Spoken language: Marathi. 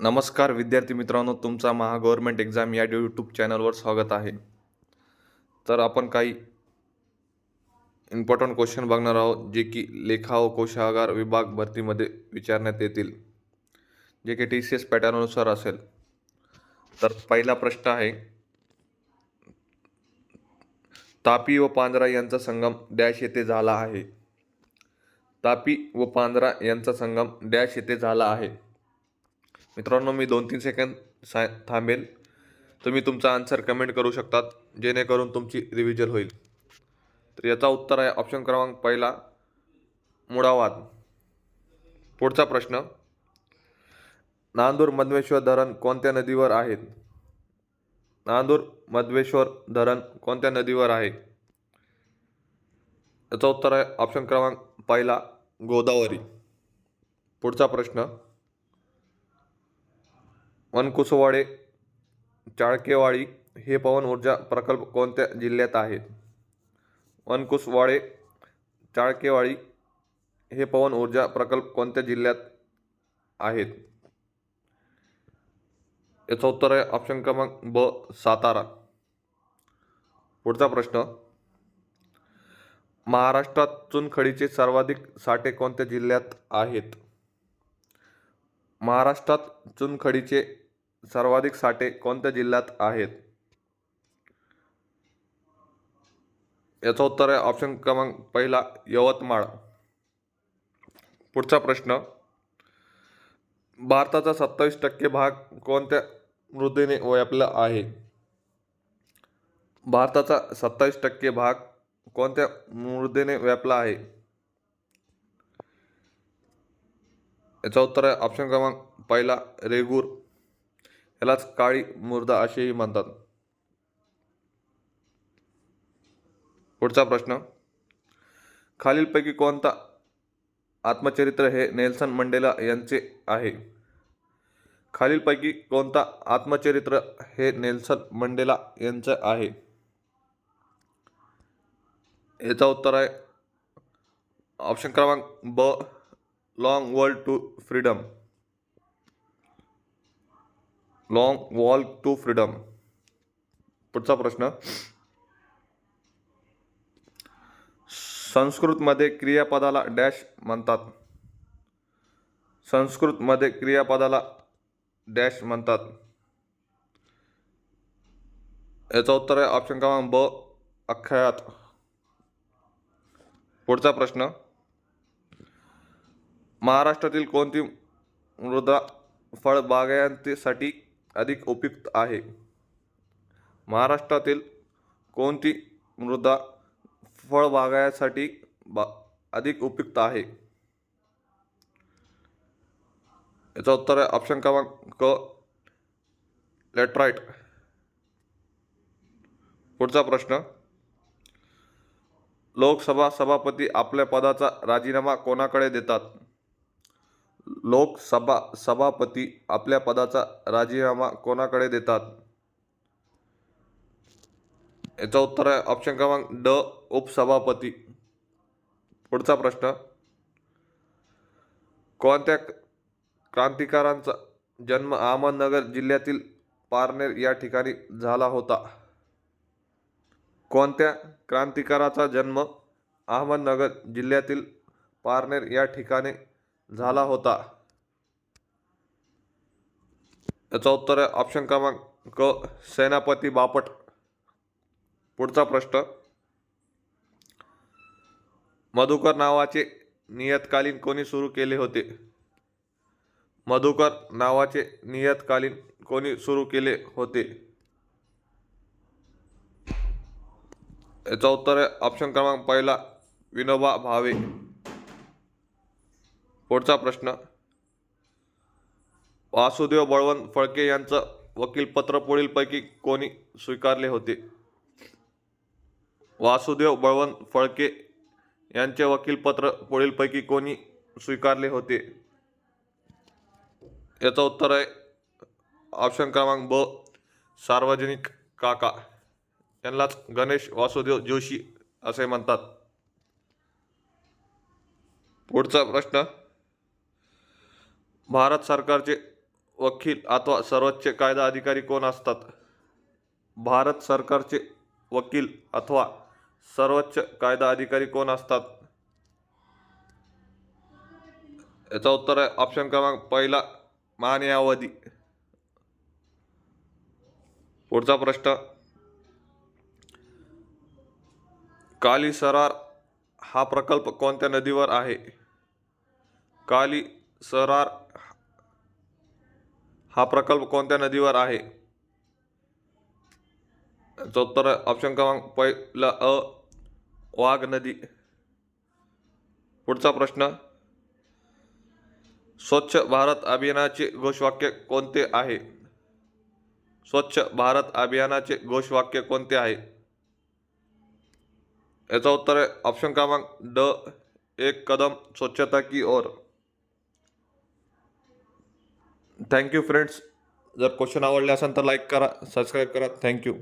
नमस्कार विद्यार्थी मित्रांनो तुमचा महा गव्हर्मेंट एक्झाम या यूट्यूब चॅनलवर स्वागत आहे. तर आपण काही इम्पॉर्टंट क्वेश्चन बघणार आहोत जे की लेखा व कोशागार विभाग भरतीमध्ये विचारण्यात येतील. जे की टी सी एस पॅटर्ननुसार असेल. तर पहिला प्रश्न आहे तापी व पांजरा यांचा संगम डॅश येथे झाला आहे. तापी व पांजरा यांचा संगम डॅश येथे झाला आहे. मित्रांनो मी दोन तीन सेकंद सा थांबेल. तुम्ही तुमचा आन्सर कमेंट करू शकतात जेणेकरून तुमची रिव्हिजन होईल. तर याचा उत्तर आहे ऑप्शन क्रमांक पहिला मुळावाद. पुढचा प्रश्न नांदूर मधमेश्वर धरण कोणत्या नदीवर आहेत नांदूर मधमेश्वर धरण कोणत्या नदीवर आहे? याचं उत्तर आहे ऑप्शन क्रमांक पहिला गोदावरी. पुढचा प्रश्न वनकुसवाडे चाळकेवाडी हे पवन ऊर्जा प्रकल्प कोणत्या जिल्ह्यात आहेत? वनकुसवाडे चाळकेवाडी हे पवन ऊर्जा प्रकल्प कोणत्या जिल्ह्यात आहेत? याचं उत्तर आहे ऑप्शन क्रमांक ब सातारा. पुढचा प्रश्न महाराष्ट्रात चुनखडीचे सर्वाधिक साठे कोणत्या जिल्ह्यात आहेत? महाराष्ट्रात चुनखडीचे सर्वाधिक साठे कोणत्या जिल्ह्यात आहेत? याचं उत्तर आहे ऑप्शन क्रमांक पहिला यवतमाळ. पुढचा प्रश्न भारताचा सत्तावीस टक्के भाग कोणत्या मृदेने व्यापला आहे? भारताचा सत्तावीस टक्के भाग कोणत्या मृदेने व्यापला आहे? याचा उत्तर आहे ऑप्शन क्रमांक पहिला रेगूर. यालाच काळी मुर्दा असेही म्हणतात. पुढचा प्रश्न. खालीलपैकी कोणता आत्मचरित्र हे नेल्सन मंडेला यांचे आहे? खालीलपैकी कोणता आत्मचरित्र हे नेल्सन मंडेला यांचं आहे? याचं उत्तर आहे ऑप्शन क्रमांक ब long world to freedom long wall to freedom पुढचा प्रश्न. संस्कृतमध्ये क्रियापदाला डॅश म्हणतात. संस्कृतमध्ये क्रियापदाला डॅश म्हणतात. याचं उत्तर आहे ऑप्शन क्रमांक ब अख्यात. पुढचा प्रश्न. महाराष्ट्रातील कोणती मृदा फळबागायतीसाठी अधिक उपयुक्त आहे? महाराष्ट्रातील कोणती मृदा फळबागायसाठी बा अधिक उपयुक्त आहे? याचं उत्तर आहे ऑप्शन क्रमांक क लेटराईट पुढचा प्रश्न. लोकसभा सभापती आपल्या पदाचा राजीनामा कोणाकडे देतात? लोकसभा सभापती आपल्या पदाचा राजीनामा कोणाकडे देतात? याचं उत्तर आहे ऑप्शन क्रमांक ड उपसभापती. पुढचा प्रश्न. कोणत्या क्रांतिकारांचा जन्म अहमदनगर जिल्ह्यातील पारनेर या ठिकाणी झाला होता? कोणत्या क्रांतिकाराचा जन्म अहमदनगर जिल्ह्यातील पारनेर या ठिकाणी झाला होता. याचं उत्तर आहे ऑप्शन क्रमांक क सेनापती बापट. पुढचा प्रश्न. मधुकर नावाचे नियतकालीन कोणी सुरू केले होते? मधुकर नावाचे नियतकालीन कोणी सुरू केले होते? याचं उत्तर आहे ऑप्शन क्रमांक पहिला विनोबा भावे. पुढचा प्रश्न. वासुदेव बळवंत फळके यांचं वकीलपत्र पुढीलपैकी कोणी स्वीकारले होते? वासुदेव बळवंत फळके यांचे वकीलपत्र पुढीलपैकी कोणी स्वीकारले होते? याचं उत्तर आहे ऑप्शन क्रमांक ब सार्वजनिक काका. यांनाच गणेश वासुदेव जोशी असे म्हणतात. पुढचा प्रश्न. भारत सरकारचे वकील अथवा सर्वोच्च कायदा अधिकारी कोण असतात? भारत सरकारचे वकील अथवा सर्वोच्च कायदा अधिकारी कोण असतात? याचं उत्तर आहे ऑप्शन क्रमांक पहिला महान्यायवादी पुढचा प्रश्न काली सरार हा प्रकल्प कोणत्या नदीवर आहे? काली सरार हा प्रकल्प कोणत्या नदीवर आहे? याचं उत्तर आहे ऑप्शन क्रमांक पहिला अ वाघ नदी. पुढचा प्रश्न स्वच्छ भारत अभियानाचे घोषवाक्य कोणते आहे? स्वच्छ भारत अभियानाचे घोषवाक्य कोणते आहे? याचं उत्तर आहे ऑप्शन क्रमांक ड एक कदम स्वच्छता की ओर. थँक्यू फ्रेंड्स जर क्वेश्चन आवडले असेल तर लाईक करा सबस्क्राईब करा. थँक्यू